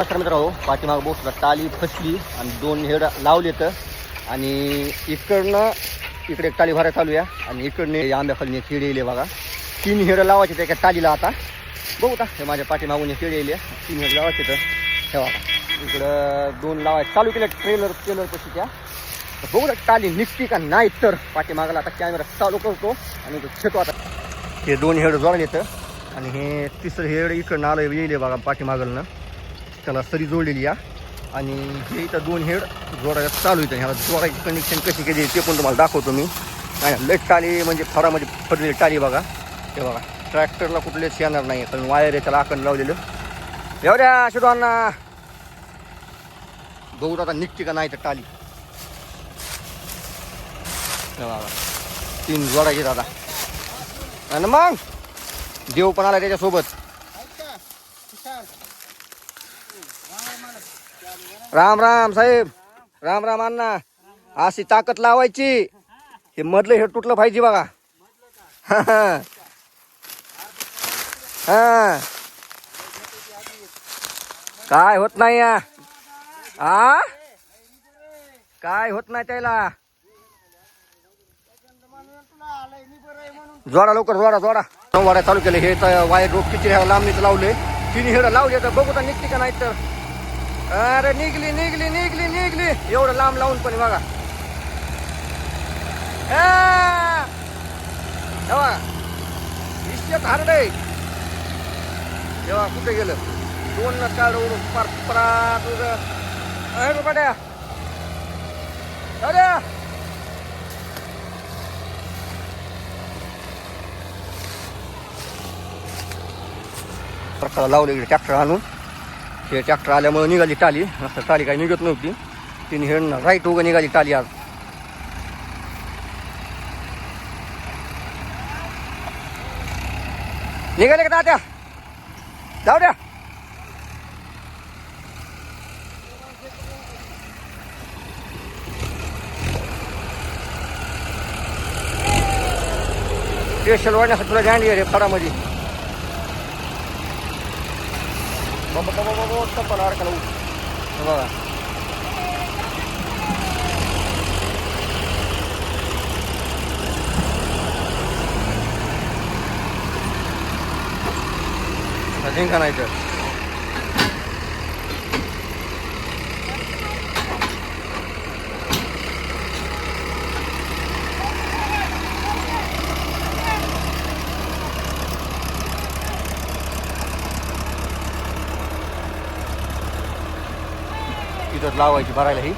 नमस्कार मित्र हो पाठीमाग बोसला टाली फसली आणि दोन हेड लावले तर आणि इकडनं इकडे एक टाली भरायला चालू आहे आणि इकडने आंब्याखाली खेळ येईल बघा. तीन हेड लावायचे त्या एका टालीला आता. बघू का हे माझ्या पाठीमागून खेळ येईल तीन हेड लावायचे तर ठेवा इकडं दोन लावायचे. चालू केलं ट्रेलर ट्रेलर पशी त्या. बघू ना टाली निघती का नाही तर. पाठीमागाला आता कॅमेरा चालू करतो. आणि तो खेळतो आता. हे दोन हेड जोडले तर आणि हे तिसरं हेड इकडनं आलं येईल बघा पाठीमागलनं. त्याला सरी जोडलेली या. आणि हे इथं दोन हेड जोडायला चालू येतं ह्याला जोडायची कनेक्शन कशी केली ते पण तुम्हाला दाखवतो मी. आणि लट टाली म्हणजे फरामध्ये पडलेली टाली बघा. ते बघा ट्रॅक्टरला कुठलेच येणार नाही कारण वायर आहे त्याला आकण लावलेलं. एवढ्या अशोधांना गहू आता निघते का नाही तर टाली बघा तीन जोडायचे दादा आणि मग देव पण आला त्याच्यासोबत. राम राम साहेब. राम राम अण्णा. अशी ताकद लावायची. हे मधलं हे तुटलं पाहिजे बघा. हा. काय होत नाही या? आ? काय होत नाही त्याला? जोडा लवकर जोडा जोडा. वाड्या चालू केले. हे तर वायर रोप किती लांबणीच लावले. तिने हेड लावले तर बघू तर निघते का नाही तर. अरे निघली निघली निघली निघली. एवढं लांब लावून पण बघा. आ! तेव्हा इष्ट हारडे तेव्हा कुठे गेलं? दोन न काढ उडून पार परात उगं. अरे अरे! ट्रॅक्टर लावले इकडे ट्रॅक्टर आणून. हे ट्रॅक्टर आल्यामुळे निघाली टाली. नसतं टाली काही निघत नव्हती. तिने हे राईट उगं निघाली टाली आज. निघाले का तात्या? जाऊ द्या. स्पेशल वाढण्यासाठी तुला जाणली रे फळामध्ये बाबा बाबा बाबा चप्पल अडकला हे बघा जिंका नाही तर इथं लावायची भरायला ही.